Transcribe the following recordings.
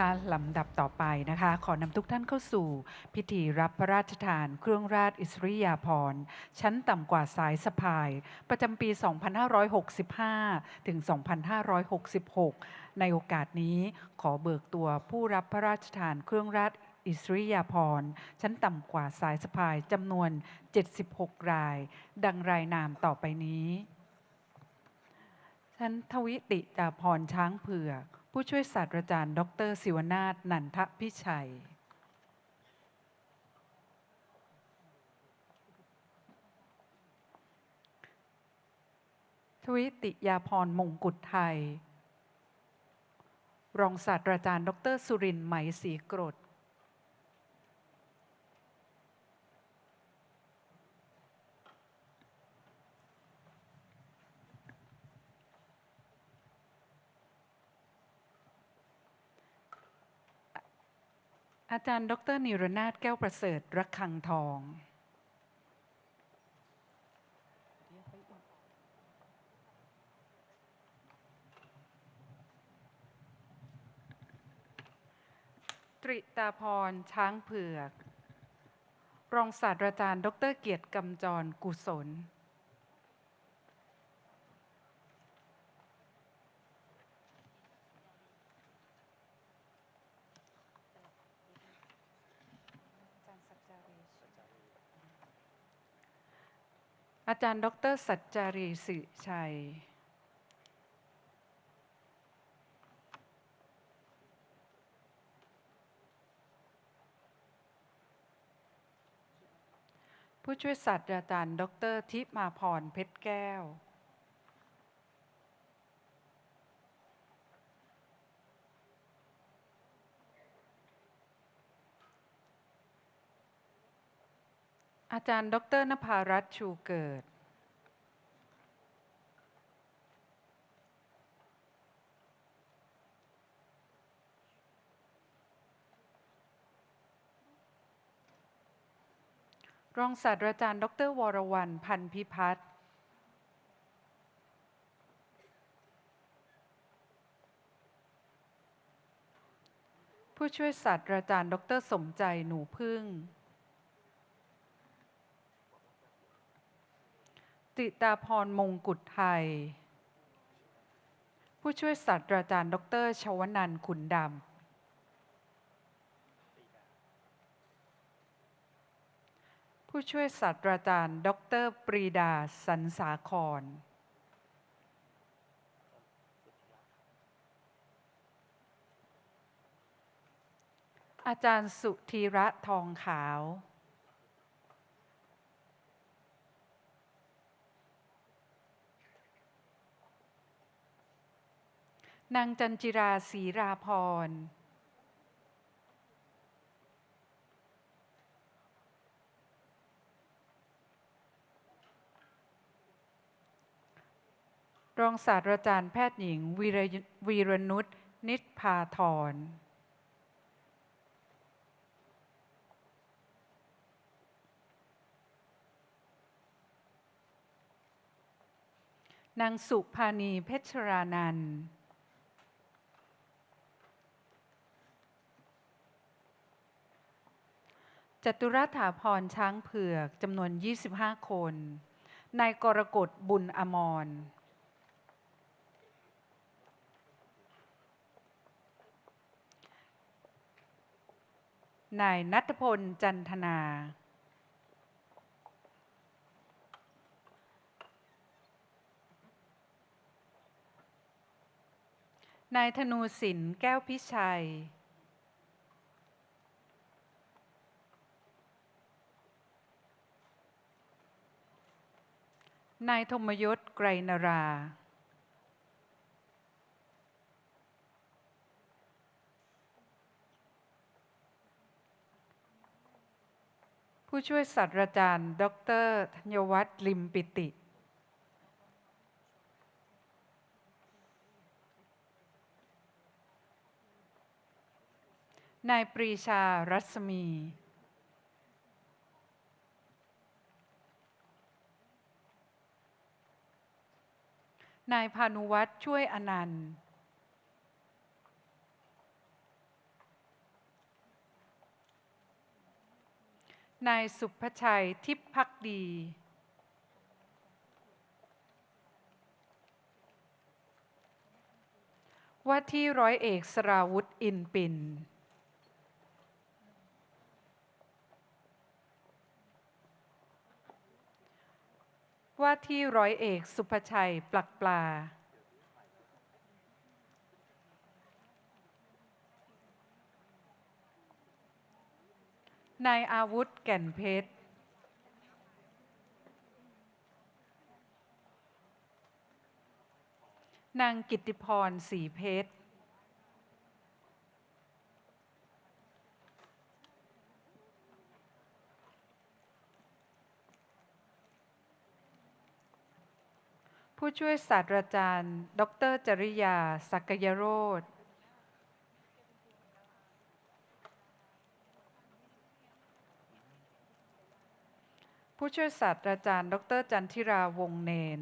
คะลำดับต่อไปนะคะ ขอนำทุกท่านเข้าสู่ พิธีรับพระราชทาน เครื่องราชอิสริยาภรณ์ชั้นต่ำกว่าสายสะพาย ประจำปี 2565 ถึง 2566 ในโอกาสนี้ขอเบิกตัวผู้รับพระราชทานเครื่องราชอิสริยาภรณ์ชั้นต่ำกว่าสายสะพายจำนวน 76 ราย ดังรายนามต่อไปนี้ท่านทวิติจาพรช้างเผือก ผู้ช่วยศาสตราจารย์ ดรศิวนาถนันทพิชัย ทวิติยาพรมงกุฎไทย รองศาสตราจารย์ ดรสุรินไหมศรีกรด อาจารย์ ดรนิรนาถแก้วประเสริฐระคังทอง ตริตาพรช้างเผือก รองศาสตราจารย์ ดรเกียรติกำจรกุศล อาจารย์ ดรสัจจารีสิชัย ผู้ช่วยศาสตราจารย์ ดรทิมาพรเพชรแก้ว อาจารย์ ดรนภารัตน์ชูเกิด รองศาสตราจารย์ ดร วรวรรณพันธพิพัฒน์ผู้ช่วยศาสตราจารย์ ดร สมใจ หนูพึ่ง ติตาพรมงกุฎไทย ผู้ช่วยศาสตราจารย์ ดรชวนันขุนดำ ผู้ช่วยศาสตราจารย์ ดรปรีดาสันสาคร อาจารย์สุธีระทองขาว นางจันจิราศรีราพร รองศาสตราจารย์แพทย์หญิงวีรวรนุชนิชพาธรนางสุภานีเพชรรานันท์ จตุรัฐาพรช้างเผือกจำนวน 25 คน นายกรกฎบุญอมร นายนัทพลจันทนา นายธนูสินแก้วพิชัย นายธมยศไกรนรา ผู้ช่วยศาสตราจารย์ ดรธัญวัฒน์ลิมปิติ นายปรีชารัศมี นายพานุวัฒน์ช่วยอนันต์ นายสุภชัยทิพพักดี ว่าที่ร้อยเอกสราวุธอินปินน ว่าที่ร้อยเอกสุภชัยปลักปลา นายอาวุธแก่นเพชร นางกิติพรศรีเพชร ผู้ช่วยศาสตราจารย์ ดรจริยาสักยโรธผู้ช่วยศาสตราจารย์ ดรจันทิราวงเนน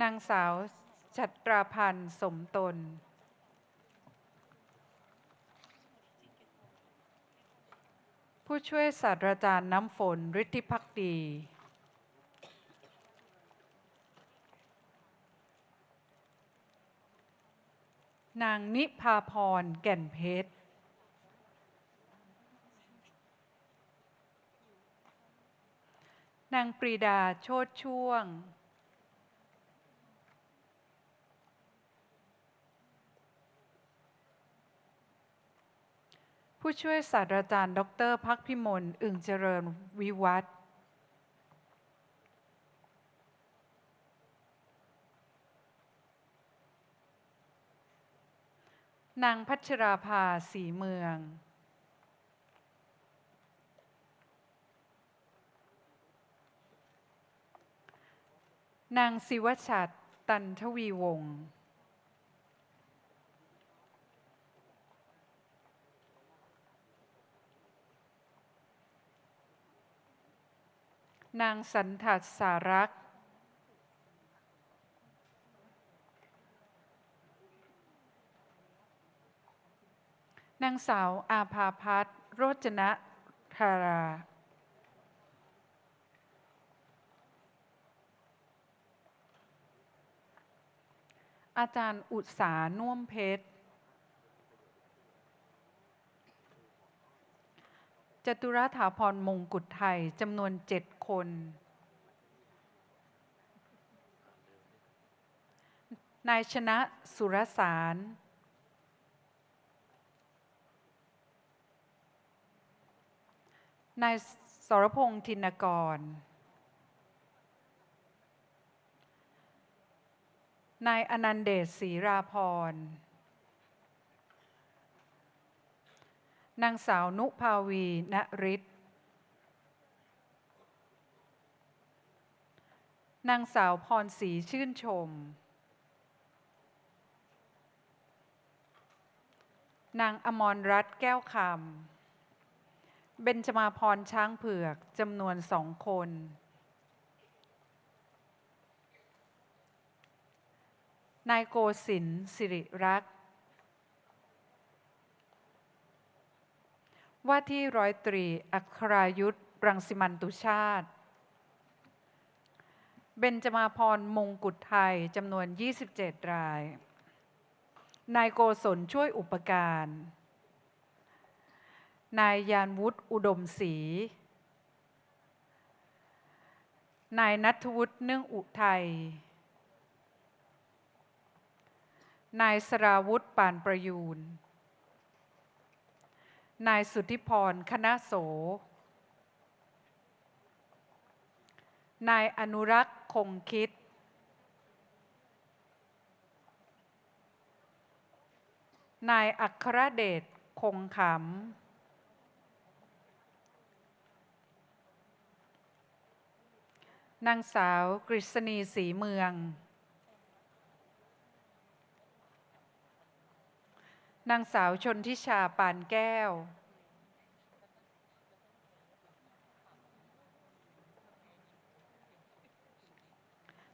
นางสาวชัตราพันธ์สมตน ผู้ช่วยศาสตราจารย์น้ำฝนฤทธิพักดี นางนิพาพรแก่นเพชร นางปรีดาโชดช่วง ผู้ช่วยศาสตราจารย์ ดรพักพิมลอึ่งเจริญวิวัฒน์นางพัชราภาสีเมือง นางศิวชัดตันทวีวงศ์ นางสันทัดสารักษ์นางสาวอาภาพัฒน์โรจนะธารา อาจารย์อุตสาน่วมเพชร จตุรถาพรมงกุฎไทยจำนวนเจ็ดคน นายชนะสุรสาร นายสรพงษ์ธินกร นายอนันเดชศรีราพร นางสาวนุภาวีณฤทธิ์นางสาวพรศรีชื่นชม นางอมรรัตน์แก้วคำ เบญจมาพรช้างเผือกจำนวนสองคน นายโกศินสิริรักษ ว่าที่ร้อยตรี อัครายุทธรังสิมันตุชาติ เบญจมาพรมงกุฎไทยจำนวน 27 ราย นายโกศลช่วยอุปการ นายยานวุฒิอุดมศรี นายนัทวุฒิเนื่องอุทัย นายสราวุธปานประยูน นายสุทธิพร คณะโส นายอนุรักษ์คงคิด นายอัครเดช คงขำ นางสาวกฤษณีศรีเมือง นางสาวชนทิชาปานแก้ว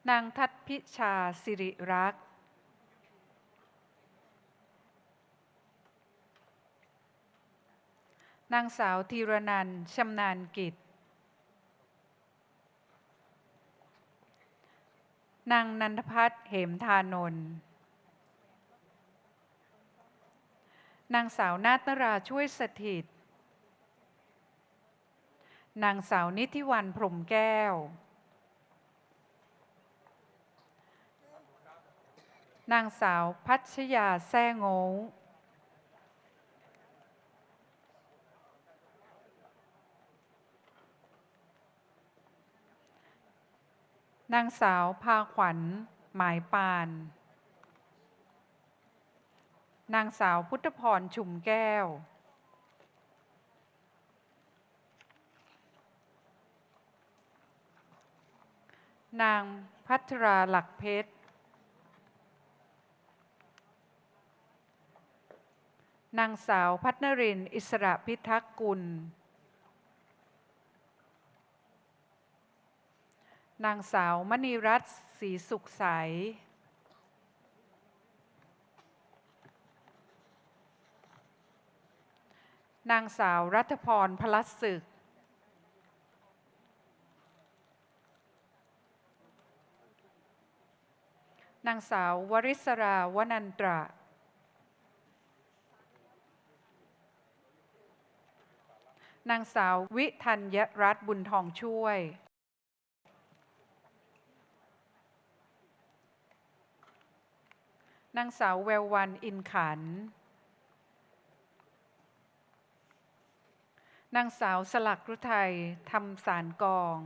นางทัตพิชาสิริรักษ์ นางสาวธีรนันชำนาญกิจ นางนันทพัฒน์เหมทานนท์ นางสาวนาตราช่วยสถิต นางสาวนิติวันพรมแก้ว นางสาวพัชยาแซ่โงงนางสาวพาขวัญหมายปาน นางสาวพุทธพรชุมแก้ว นางพัทราหลักเพชร นางสาวพัฒนรินอิสระพิทักษ์กุล นางสาวมณีรัตน์ศรีสุขใส นางสาวรัฐพรพลัสศึก นางสาววริศราวนันตระนางสาววิธัญรัตน์บุญทองช่วย นางสาวแวววันอินขัน นางสาวสลักรุไทยทำสารกอง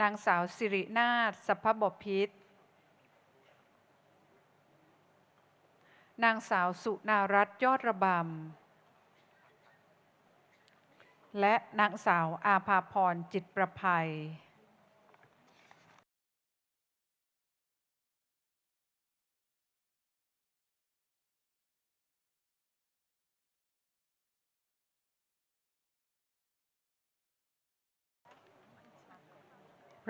นางสาวสิรินาถสัพพบพิษนางสาวสุนารัตนยอดระบำ และนางสาวอาภาพรจิตประภัย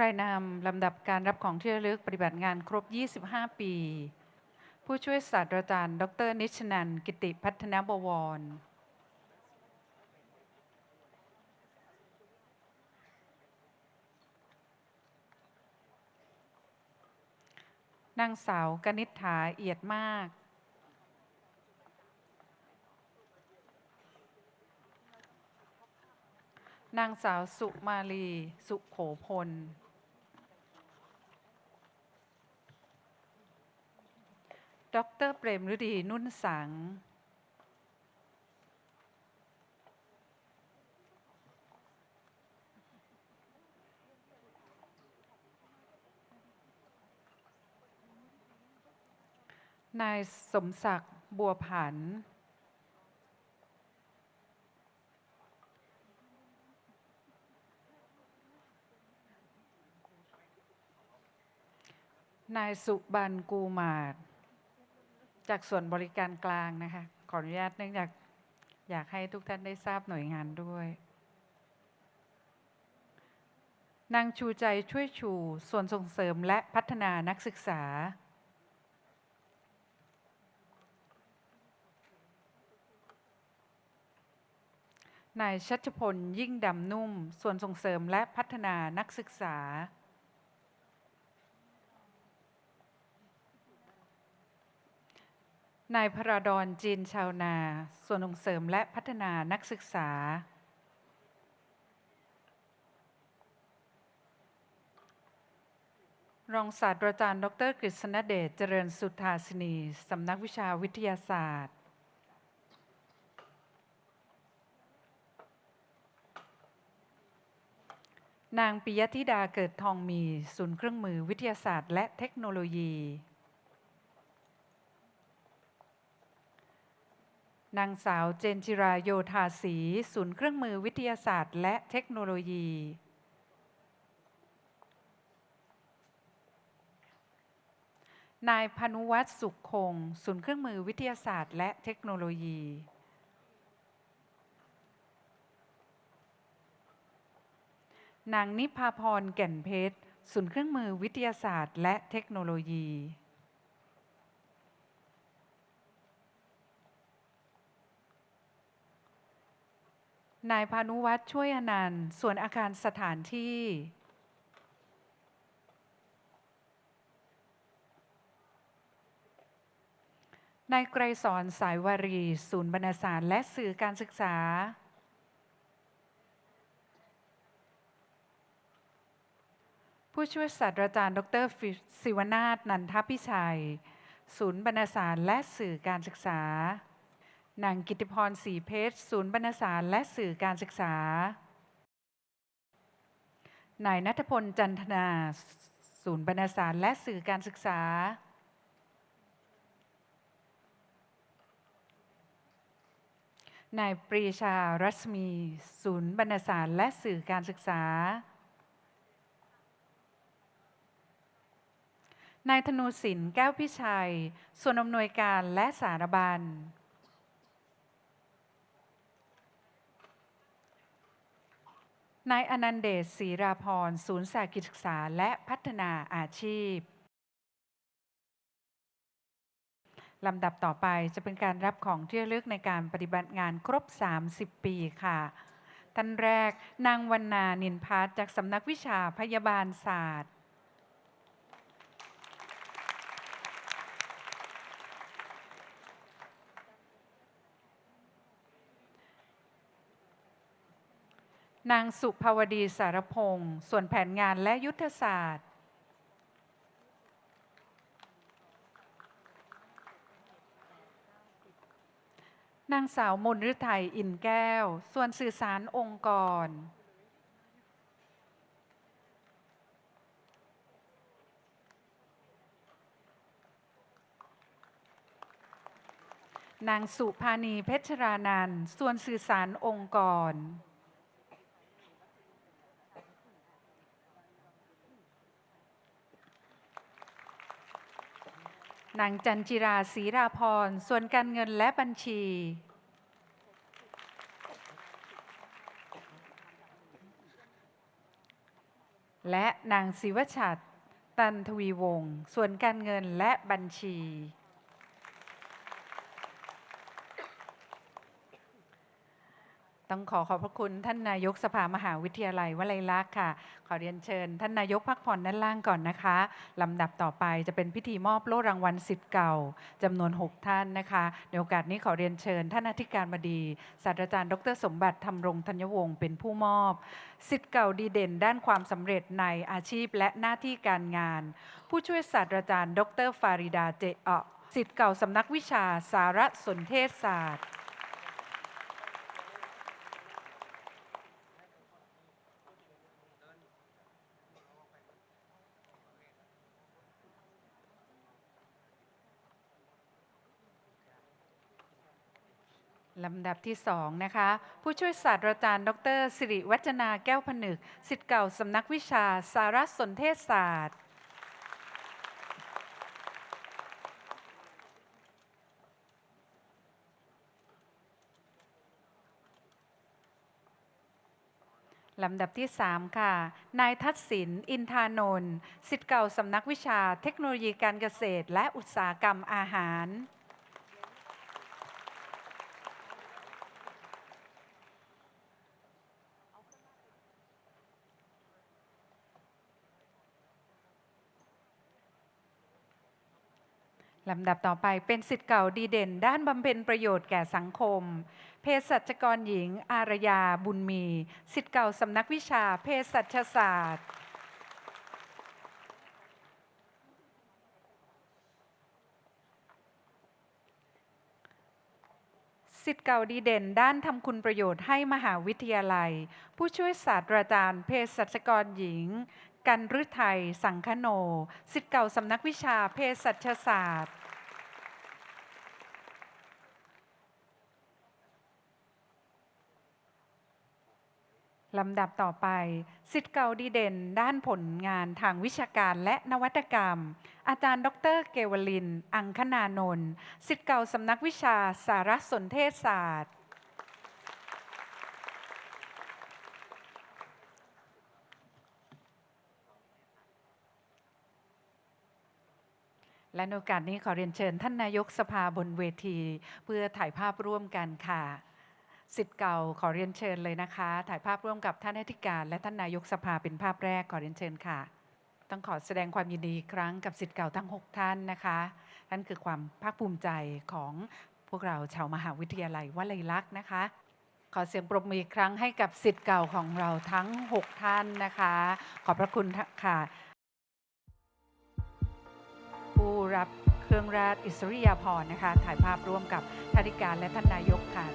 รายนามลำดับการรับของที่ระลึกปฏิบัติงานครบ 25 ปี ผู้ช่วยศาสตราจารย์ ดร นิชนัน กิติพัฒนบวร นางสาวกนิษฐาเอียดมาก นางสาวสุมาลี สุโขพล ดรเปรมฤดีนุ่นสัง นายสมศักดิ์บัวผัน นายสุบันกูมาด จากส่วนบริการกลางนะคะ ขออนุญาตเนื่องจากอยากให้ทุกท่านได้ทราบหน่วยงานด้วย นางชูใจช่วยชูส่วนส่งเสริมและพัฒนานักศึกษา นายชัชพลยิ่งดำนุ่ม ส่วนส่งเสริมและพัฒนานักศึกษา นายพระดอนจีนชาวนา ส่วนส่งเสริมและพัฒนานักศึกษา รองศาสตราจารย์ ดรกฤษณเดชเจริญสุทธาสินี สำนักวิชาวิทยาศาสตร์ นางปิยธิดาเกิดทองมี ศูนย์เครื่องมือวิทยาศาสตร์และเทคโนโลยี นางสาวเจนจิราโยธาศรีศูนย์เครื่องมือวิทยาศาสตร์ และเทคโนโลยี นายพนุวัฒน์สุขคง ศูนย์เครื่องมือวิทยาศาสตร์ และเทคโนโลยี นางนิพาพรแก่นเพชร ศูนย์เครื่องมือวิทยาศาสตร์ และเทคโนโลยี นายพานุวัฒน์ช่วยอนันต์ ส่วนอาคารสถานที่นายไกรสอนสายวารี ศูนย์บรรณสารและสื่อการศึกษา ผู้ช่วยศาสตราจารย์ ดรศิวนาถนันทพิชัย ศูนย์บรรณสารและสื่อการศึกษา นางกิติพรศรีเพชร ศูนย์บรรณสารและสื่อการศึกษา นายนัทพลจันทนา ศูนย์บรรณสารและสื่อการศึกษา นายปรีชารัศมี ศูนย์บรรณสารและสื่อการศึกษา นายธนูสินแก้วพิชัย ส่วนอำนวยการและสารบัญ นายอนันเดชศรีราพรศูนย์สากิจศึกษาและพัฒนาอาชีพ ลำดับต่อไปจะเป็นการรับของที่ระลึกในการปฏิบัติงานครบ 30 ปีค่ะ ท่านแรก นางวันนานินพัฒน์จากสำนักวิชาพยาบาลศาสตร์ นางสุภาวดีสารพงศ์ส่วนแผนงานและยุทธศาสตร์ นางสาวมนฤทัยอินแก้ว ส่วนสื่อสารองค์กร นางสุภานีเพชรรานันส่วนสื่อสารองค์กร นางจันจิราศรีราพร ส่วนการเงินและบัญชี และนางศิวชัด ตันทวีวงศ์ส่วนการเงินและบัญชี ต้องขอขอบพระคุณท่านนายกสภามหาวิทยาลัยวลัยลักษณ์ค่ะ ขอเรียนเชิญ ท่านนายกพักผ่อนด้านล่างก่อนนะคะลำดับต่อไปจะเป็นพิธีมอบโล่รางวัลสิทธิ์เก่าจำนวน 6 ท่านนะคะ ในโอกาสนี้ขอเรียนเชิญ ท่านอธิการบดีศาสตราจารย์ ดร สมบัติธรรมรงธัญวงศ์เป็นผู้มอบสิทธิ์เก่าดีเด่น ด้านความสำเร็จในอาชีพและหน้าที่การงาน ผู้ช่วยศาสตราจารย์ ดร ฟาริดาเจเอะสิทธิ์เก่าสำนักวิชาสารสนเทศศาสตร์ ลำดับที่สองนะคะ ผู้ช่วยศาสตราจารย์ ดร สิริวัจนาแก้วผนึกสิทธิ์เก่าสำนักวิชา สารสนเทศศาสตร์ ลำดับที่ 3 ค่ะ นายทัศศิน อินทานนท์สิทธิ์เก่าสำนักวิชา เทคโนโลยีการเกษตร และอุตสาหกรรมอาหาร ลำดับต่อไปเป็นสิทธิ์เก่าดีเด่น ด้านบำเพ็ญประโยชน์แก่สังคมเภสัชกรหญิง อารยาบุญมีสิทธิ์เก่าสำนักวิชาเภสัชศาสตร์สิทธิ์เก่าดีเด่นด้านทำคุณประโยชน์ให้มหาวิทยาลัย ผู้ช่วยศาสตราจารย์เภสัชกรหญิง กันฤทัยสังคโนสิทธิ์เก่าสำนักวิชาเภสัชศาสตร์ลำดับต่อไปสิทธิ์เก่าดีเด่น ด้านผลงานทางวิชาการและนวัตกรรม อาจารย์ ดร เกวลิน อังคนานนท์สิทธิ์เก่าสำนักวิชาสารสนเทศศาสตร์ และในโอกาสนี้ขอเรียนเชิญท่านนายกสภาบนเวที เพื่อถ่ายภาพร่วมกันค่ะสิทธิ์เก่าขอเรียนเชิญเลยนะคะ ถ่ายภาพร่วมกับท่านอธิการ และท่านนายกสภาเป็นภาพแรกขอเรียนเชิญค่ะ ต้องขอแสดงความยินดีครั้งกับสิทธิ์เก่าทั้ง 6 ท่านนะคะนั่นคือความภาคภูมิใจของพวกเราชาวมหาวิทยาลัยวลัยลักษณ์นะคะ ขอเสียงปรบมืออีกครั้งให้กับสิทธิ์เก่าของเราทั้ง 6 ท่านนะคะ ขอบพระคุณค่ะู้รับเครื่องราชอิสริยาภรณ์นะคะ ถ่ายภาพร่วมกับธาริการและท่านนายกค่ะ